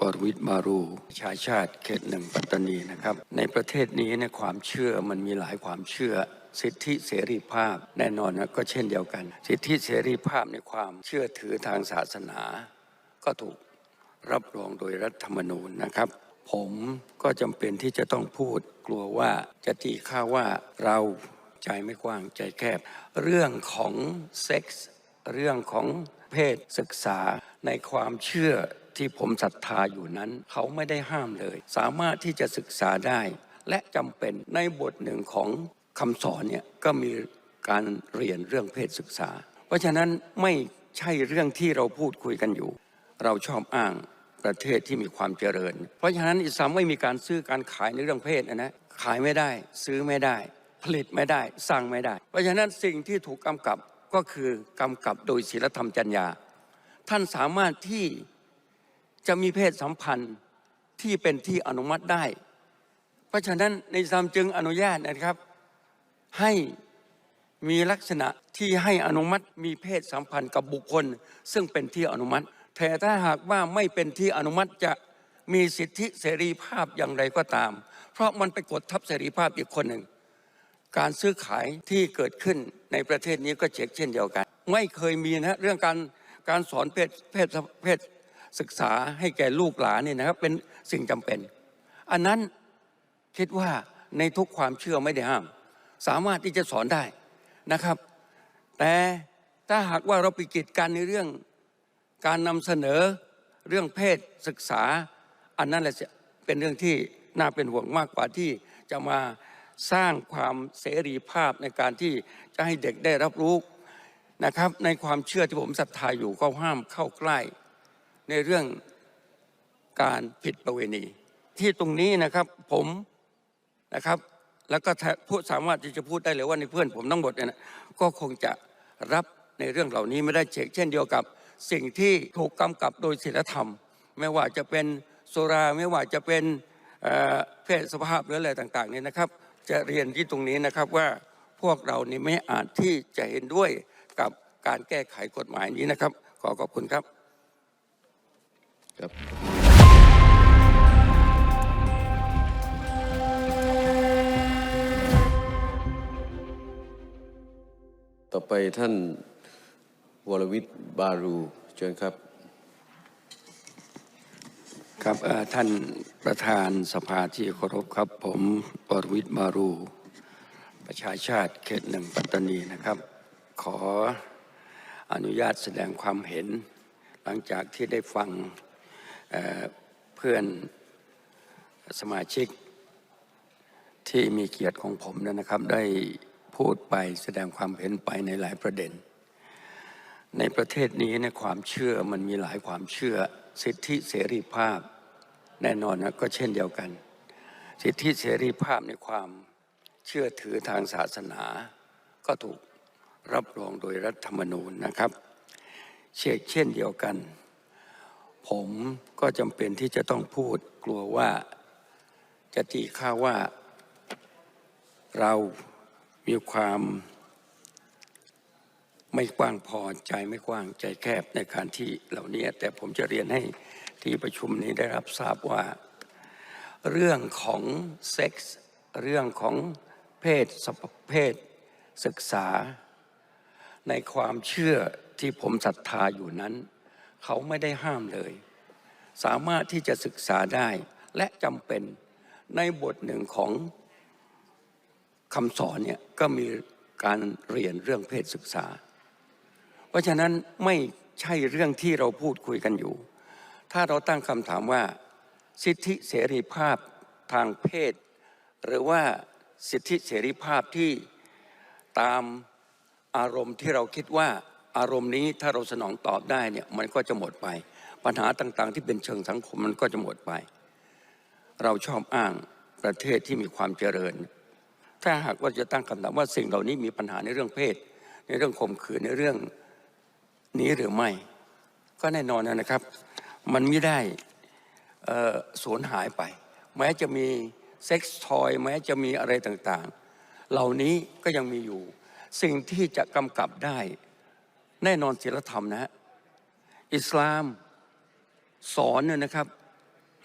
ปรวิทมารูชาชาติเขตหนึ่งปัตตานีนะครับ ในประเทศนี้เนี่ยความเชื่อมันมีหลายความเชื่อสิทธิเสรีภาพแน่นอนนะก็เช่นเดียวกัน สิทธิเสรีภาพในความเชื่อถือทางศาสนา ก็ถูกรับรองโดยรัฐธรรมนูญนะครับ ผมก็จำเป็นที่จะต้องพูดกลัวว่าจะตีค่าว่าเราใจไม่กว้างใจแคบ เรื่องของเซ็กส์เรื่องของเพศศึกษาในความเชื่อ ที่ผมศรัทธาอยู่นั้น เขาไม่ได้ห้ามเลย สามารถที่จะศึกษาได้ และจำเป็นในบทหนึ่งของคำสอนเนี่ยก็มีการเรียนเรื่องเพศศึกษา เพราะฉะนั้นไม่ใช่เรื่องที่เราพูดคุยกันอยู่ เราชอบอ้างประเทศที่มีความเจริญ เพราะฉะนั้นอิสลามไม่มีการซื้อการขายในเรื่องเพศนะนะขายไม่ได้ ซื้อไม่ได้ ผลิตไม่ได้ สร้างไม่ได้ เพราะฉะนั้นสิ่งที่ถูกกำกับก็คือกำกับโดยศีลธรรมจรรยาท่านสามารถที่ จะมีเพศสัมพันธ์ที่เป็นที่อนุมัติได้ เพราะฉะนั้นในสามจึงอนุญาตนะครับ ให้มีลักษณะที่ให้อนุมัติมีเพศสัมพันธ์กับบุคคล ซึ่งเป็นที่อนุมัติแต่ถ้าหากว่าไม่เป็นที่อนุมัติจะมีสิทธิเสรีภาพอย่างไรก็ตาม เพราะมันไปกดทับเสรีภาพอีกคนหนึ่ง การซื้อขายที่เกิดขึ้นในประเทศนี้ก็เช่นเช่นเดียวกัน ไม่เคยมีนะเรื่องการการสอนเพศเพศเพศ ศึกษาให้แก่ลูกหลานเนี่ยนะครับ เป็นสิ่งจำเป็น อันนั้นคิดว่าในทุกความเชื่อไม่ได้ห้าม สามารถที่จะสอนได้นะครับ แต่ถ้าหากว่าเราไปกีดกันในเรื่องการนำเสนอเรื่องเพศศึกษา อันนั้นแหละเป็นเรื่องที่น่าเป็นห่วงมากกว่าที่จะมาสร้างความเสรีภาพในการที่จะให้เด็กได้รับรู้นะครับ ในความเชื่อที่ผมศรัทธาอยู่ก็ห้ามเข้าใกล้ ในเรื่องการผิดประเวณี ที่ตรงนี้นะครับผมนะครับ แล้วก็พูดสามารถที่จะพูดได้เลยว่าในเพื่อนผมทั้งหมดเนี่ยนะก็คงจะรับในเรื่องเหล่านี้ไม่ได้เชกเช่นเดียวกับ สิ่งที่ถูกกำกับโดยศีลธรรม ไม่ว่าจะเป็นสุราไม่ว่าจะเป็นเอ่อเพศสภาพหรืออะไรต่างๆเนี่ยนะครับ จะเรียนที่ตรงนี้นะครับว่าพวกเรานี่ไม่อาจที่จะเห็นด้วยกับการแก้ไขกฎหมายนี้นะครับ ขอขอบคุณครับ ครับต่อไปท่านวรวิทย์บารูเชิญครับ ครับท่านประธานสภาที่เคารพครับ ผมปรวิทย์มารู ประชาชาติเขตหนึ่งปัตตานีนะครับ ขออนุญาตแสดงความเห็น หลังจากที่ได้ฟัง เพื่อนสมาชิกที่มีเกียรติของผมเนยนะครับ ได้พูดไปแสดงความเห็นไปในหลายประเด็น ในประเทศนี้เนี่ยความเชื่อมันมีหลายความเชื่อ สิทธิเสรีภาพแน่นอนนะก็เช่นเดียวกัน สิทธิเสรีภาพในความเชื่อถือทางศาสนา ก็ถูกรับรองโดยรัฐธรรมนูญนะครับ เช่นเดียวกัน ผมก็จำเป็นที่จะต้องพูดกลัวว่าจะตีค่าว่า เรามีความไม่กว้างพอใจไม่กว้างใจแคบในการที่เหล่านี้แต่ผมจะเรียนให้ที่ประชุมนี้ได้รับทราบว่า เรื่องของเซ็กส์เรื่องของเพศสภเพศศึกษา ในความเชื่อที่ผมศรัทธาอยู่นั้น เขาไม่ได้ห้ามเลย สามารถที่จะศึกษาได้และจำเป็นในบทหนึ่งของคำสอนเนี่ยก็มีการเรียนเรื่องเพศศึกษา เพราะฉะนั้นไม่ใช่เรื่องที่เราพูดคุยกันอยู่ ถ้าเราตั้งคำถามว่า สิทธิเสรีภาพทางเพศ หรือว่าสิทธิเสรีภาพที่ตามอารมณ์ที่เราคิดว่า อารมณ์นี้ถ้าเราสนองตอบได้เนี่ยมันก็จะหมดไป ปัญหาต่างๆ ที่เป็นเชิงสังคมมันก็จะหมดไป เราชอบอ้างประเทศที่มีความเจริญ ถ้าหากว่าจะตั้งคำถามว่าสิ่งเหล่านี้มีปัญหาในเรื่องเพศ ในเรื่องข่มขืนในเรื่องนี้หรือไม่ ก็แน่นอนนะครับ มันไม่ได้สูญหายไป แม้จะมีเซ็กซ์ทอยแม้จะมีอะไรต่างๆ เหล่านี้ก็ยังมีอยู่ สิ่งที่จะกำกับได้ แน่นอนศีลธรรมนะฮะอิสลามสอนเนี่ยนะครับ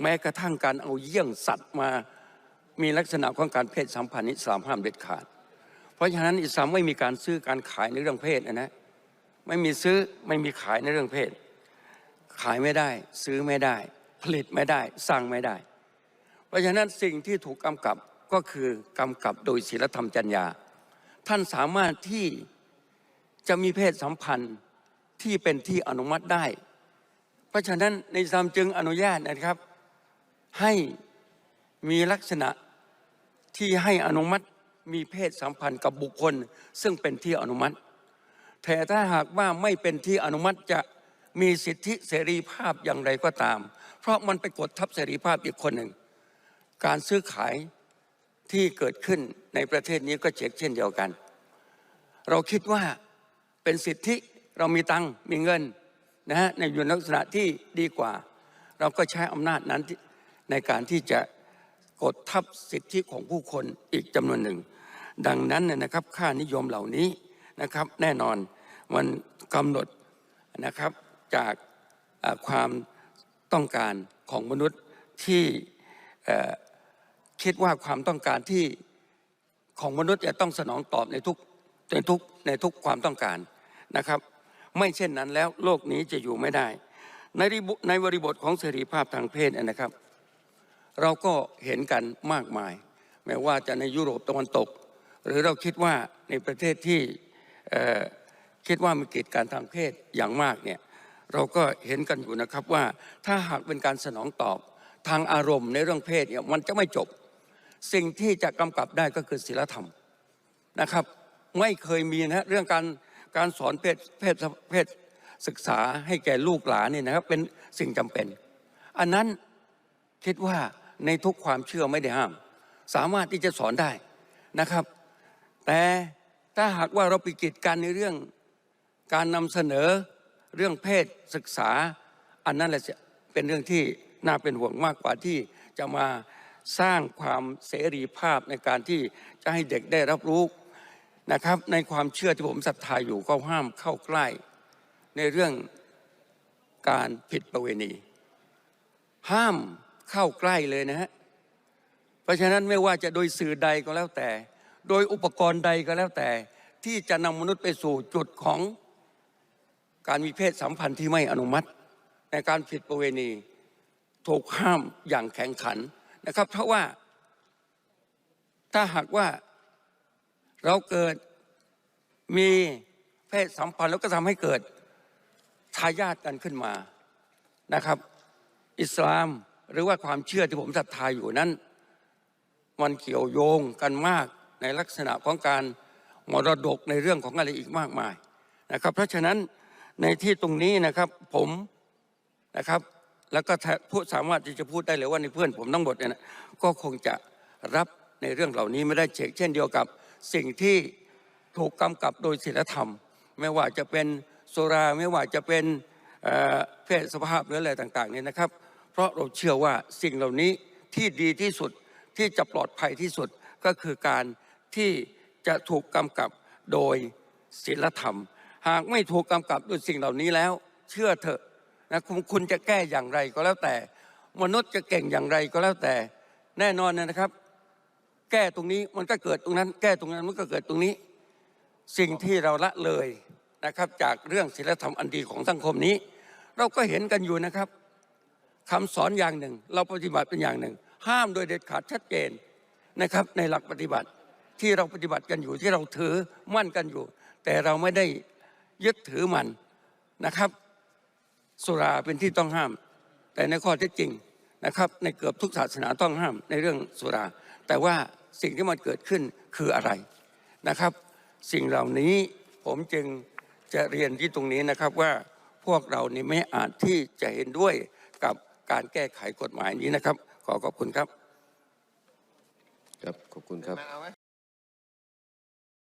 แม้กระทั่งการเอาเยี่ยงสัตว์มามีลักษณะของการเพศสัมพันธ์อิสลามห้ามเด็ดขาด เพราะฉะนั้นอิสลามไม่มีการซื้อการขายในเรื่องเพศนะนะไม่มีซื้อไม่มีขายในเรื่องเพศ ขายไม่ได้ ซื้อไม่ได้ ผลิตไม่ได้ สร้างไม่ได้ เพราะฉะนั้นสิ่งที่ถูกกำกับก็คือกำกับโดยศีลธรรมจรรยาท่านสามารถที่ จะมีเพศสัมพันธ์ที่เป็นที่อนุมัติได้ เพราะฉะนั้นในอิสามจึงอนุญาตนะครับ ให้มีลักษณะที่ให้อนุมัติมีเพศสัมพันธ์กับบุคคล ซึ่งเป็นที่อนุมัติ แต่ถ้าหากว่าไม่เป็นที่อนุมัติจะมีสิทธิเสรีภาพอย่างไรก็ตาม เพราะมันไปกดทับเสรีภาพอีกคนหนึ่ง การซื้อขายที่เกิดขึ้นในประเทศนี้ก็เช่นเช่นเดียวกัน เราคิดว่า เป็นสิทธิเรามีตังค์มีเงินนะฮะในอยู่ในลักษณะที่ดีกว่า เราก็ใช้อำนาจนั้นในการที่จะกดทับสิทธิของผู้คนอีกจำนวนหนึ่ง ดังนั้นนะครับค่านิยมเหล่านี้นะครับ แน่นอนมันกำหนดนะครับจากความต้องการของมนุษย์ที่คิดว่าความต้องการที่ของมนุษย์จะต้องสนองตอบในทุกในทุกในทุกความต้องการ นะครับ ไม่เช่นนั้นแล้วโลกนี้จะอยู่ไม่ได้ ในในบริบทของเสรีภาพทางเพศนะครับ เราก็เห็นกันมากมาย แม้ว่าจะในยุโรปตะวันตก หรือเราคิดว่าในประเทศที่คิดว่ามีกิจการทางเพศอย่างมากเนี่ยเราก็เห็นกันอยู่นะครับว่าถ้าหากเป็นการสนองตอบทางอารมณ์ในเรื่องเพศเนี่ยมันจะไม่จบ สิ่งที่จะกำกับได้ก็คือศีลธรรมนะครับ ไม่เคยมีนะเรื่องการ การสอนเพศเพศเพศศึกษาให้แก่ลูกหลานเนี่ยนะครับ เป็นสิ่งจำเป็น อันนั้นคิดว่าในทุกความเชื่อไม่ได้ห้าม สามารถที่จะสอนได้นะครับ แต่ถ้าหากว่าเราไปกีดกันในเรื่องการนำเสนอเรื่องเพศศึกษา อันนั้นแหละจะเป็นเรื่องที่น่าเป็นห่วงมากกว่าที่จะมาสร้างความเสรีภาพในการที่จะให้เด็กได้รับรู้ นะครับ ในความเชื่อที่ผมศรัทธาอยู่ก็ห้ามเข้าใกล้ ในเรื่องการผิดประเวณี ห้ามเข้าใกล้เลยนะฮะเพราะฉะนั้นไม่ว่าจะโดยสื่อใดก็แล้วแต่ โดยอุปกรณ์ใดก็แล้วแต่ ที่จะนำมนุษย์ไปสู่จุดของการมีเพศสัมพันธ์ที่ไม่อนุมัติ ในการผิดประเวณีถูกห้ามอย่างแข็งขันนะครับ เพราะว่าถ้าหากว่า เราเกิดมีเพศสัมพันธ์แล้วก็ทำให้เกิดทายาทกันขึ้นมานะครับ อิสลามหรือว่าความเชื่อที่ผมศรัทธาอยู่นั้น มันเกี่ยวโยงกันมากในลักษณะของการมรดกในเรื่องของอะไรอีกมากมายนะครับ เพราะฉะนั้นในที่ตรงนี้นะครับผมนะครับแล้วก็พูดสามารถที่จะพูดได้เลยว่าในเพื่อนผมทั้งหมดเนี่ยนะก็คงจะรับในเรื่องเหล่านี้ไม่ได้เชกเช่นเดียวกับ สิ่งที่ถูกกำกับโดยศีลธรรม ไม่ว่าจะเป็นสุราไม่ว่าจะเป็นเพศสภาพหรืออะไรต่างๆเนี่ยนะครับ เพราะเราเชื่อว่าสิ่งเหล่านี้ที่ดีที่สุดที่จะปลอดภัยที่สุดก็คือการที่จะถูกกำกับโดยศีลธรรม หากไม่ถูกกำกับด้วยสิ่งเหล่านี้แล้ว เชื่อเถอะนะคุณคุณจะแก้อย่างไรก็แล้วแต่ มนุษย์จะเก่งอย่างไรก็แล้วแต่ แน่นอนนะครับ แก้ตรงนี้มันก็เกิดตรงนั้น แก้ตรงนั้นมันก็เกิดตรงนี้ สิ่งที่เราละเลยนะครับ จากเรื่องศีลธรรมอันดีของสังคมนี้ เราก็เห็นกันอยู่นะครับคำสอนอย่างหนึ่ง เราปฏิบัติเป็นอย่างหนึ่ง ห้ามโดยเด็ดขาดชัดเจนนะครับ ในหลักปฏิบัติที่เราปฏิบัติกันอยู่ที่เราถือมั่นกันอยู่ แต่เราไม่ได้ยึดถือมันนะครับสุราเป็นที่ต้องห้าม แต่ในข้อเท็จจริงนะครับ ในเกือบทุกศาสนาต้องห้ามในเรื่องสุรา แต่ว่า สิ่งที่มันเกิดขึ้นคืออะไรนะครับ สิ่งเหล่านี้ผมจึงจะเรียนที่ตรงนี้นะครับว่าพวกเรานี่ไม่อาจที่จะเห็นด้วยกับการแก้ไขกฎหมายนี้นะครับ ขอขอบคุณครับ ครับ ขอบคุณครับ